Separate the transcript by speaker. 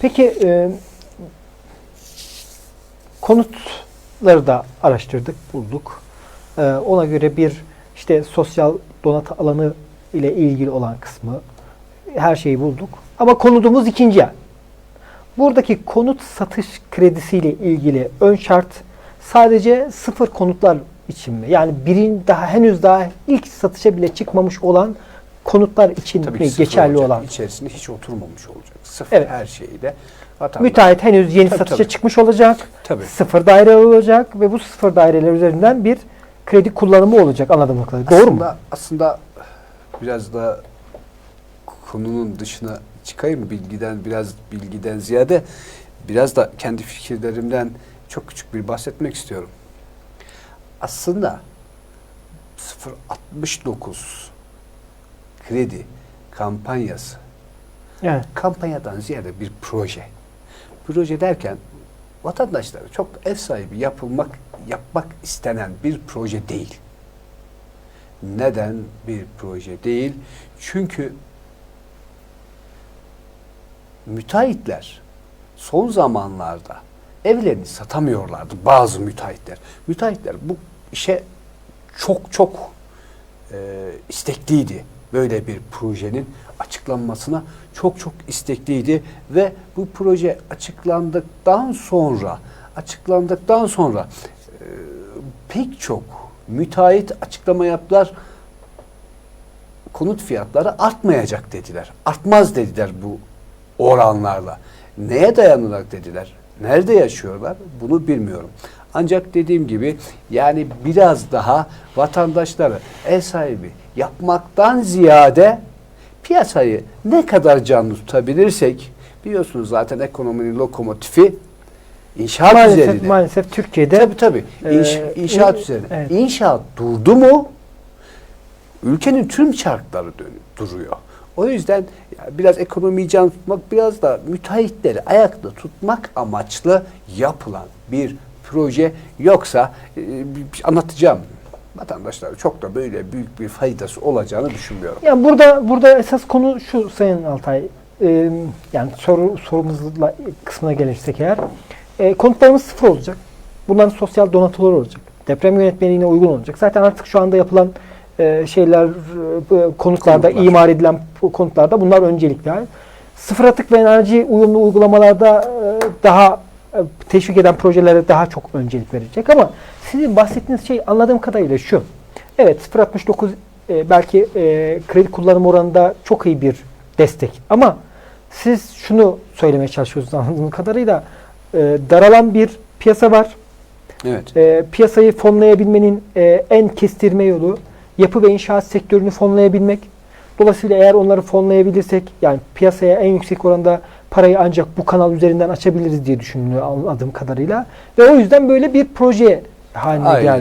Speaker 1: Peki e, konutları da araştırdık, bulduk. E, ona göre bir işte sosyal donat alanı ile ilgili olan kısmı her şeyi bulduk. Ama konudumuz ikinci el. Buradaki konut satış kredisiyle ilgili ön şart sadece sıfır konutlar için mi? Yani birin daha henüz daha ilk satışa bile çıkmamış olan konutlar için
Speaker 2: Tabii
Speaker 1: mi geçerli
Speaker 2: olacak.
Speaker 1: olan?
Speaker 2: İçerisinde hiç oturmamış olacak. Sıfır
Speaker 1: Evet.
Speaker 2: her şeyde. Vatandaş-
Speaker 1: Müteahhit henüz yeni
Speaker 2: Tabii,
Speaker 1: satışa
Speaker 2: tabii.
Speaker 1: çıkmış olacak.
Speaker 2: Tabii.
Speaker 1: Sıfır daire olacak ve bu sıfır daireler üzerinden bir kredi kullanımı olacak anladığım kadarıyla. Doğru mu?
Speaker 2: aslında, Aslında biraz da konunun dışına çıkayım bilgiden biraz bilgiden ziyade biraz da kendi fikirlerimden çok küçük bir bahsetmek istiyorum. Aslında 069 kredi kampanyası
Speaker 1: Evet.
Speaker 2: kampanyadan ziyade bir proje. Proje derken vatandaşlara çok ev sahibi yapılmak yapmak istenen bir proje değil. Neden bir proje değil? Çünkü müteahhitler son zamanlarda evlerini satamıyorlardı bazı müteahhitler. Müteahhitler bu işe çok çok e, istekliydi. Böyle bir projenin açıklanmasına çok çok istekliydi ve bu proje açıklandıktan sonra açıklandıktan sonra e, pek çok müteahhit açıklama yaptılar. Konut fiyatları artmayacak dediler. Artmaz dediler bu oranlarla. Neye dayanarak dediler? Nerede yaşıyorlar? Bunu bilmiyorum. Ancak dediğim gibi yani biraz daha vatandaşları ev sahibi yapmaktan ziyade piyasayı ne kadar canlı tutabilirsek biliyorsunuz zaten ekonominin lokomotifi inşaat
Speaker 1: Maalesef,
Speaker 2: üzerine.
Speaker 1: maalesef Türkiye'de
Speaker 2: Tabii tabii. İnş,
Speaker 1: Ee,
Speaker 2: inşaat
Speaker 1: in-
Speaker 2: üzerine.
Speaker 1: evet.
Speaker 2: İnşaat durdu mu ülkenin tüm çarkları duruyor. O yüzden biraz ekonomiyi can tutmak biraz da müteahhitleri ayakta tutmak amaçlı yapılan bir proje yoksa e, anlatacağım vatandaşlara çok da böyle büyük bir faydası olacağını düşünmüyorum.
Speaker 1: Yani burada burada esas konu şu Sayın Altay. Ee, yani soru sorumuzla kısmına gelirsek eğer e, konutlarımız sıfır olacak. Bunların sosyal donatılar olacak. Deprem yönetmeliğine uygun olacak. Zaten artık şu anda yapılan e, şeyler e, konutlarda
Speaker 2: Konutlar.
Speaker 1: imar edilen konutlarda bunlar öncelikli. Sıfır atık ve enerji uyumlu uygulamalarda e, daha e, teşvik eden projelere daha çok öncelik verecek ama sizin bahsettiğiniz şey anladığım kadarıyla şu. Evet 0.69 e, belki e, kredi kullanım oranında çok iyi bir destek ama siz şunu söylemeye çalışıyorsunuz anladığım kadarıyla e, daralan bir piyasa var.
Speaker 2: Evet.
Speaker 1: E, piyasayı fonlayabilmenin e, en kestirme yolu yapı ve inşaat sektörünü fonlayabilmek. Dolayısıyla eğer onları fonlayabilirsek yani piyasaya en yüksek oranda parayı ancak bu kanal üzerinden açabiliriz diye düşünülüyor anladığım kadarıyla. Ve o yüzden böyle bir proje haline
Speaker 2: Aynen
Speaker 1: geldi.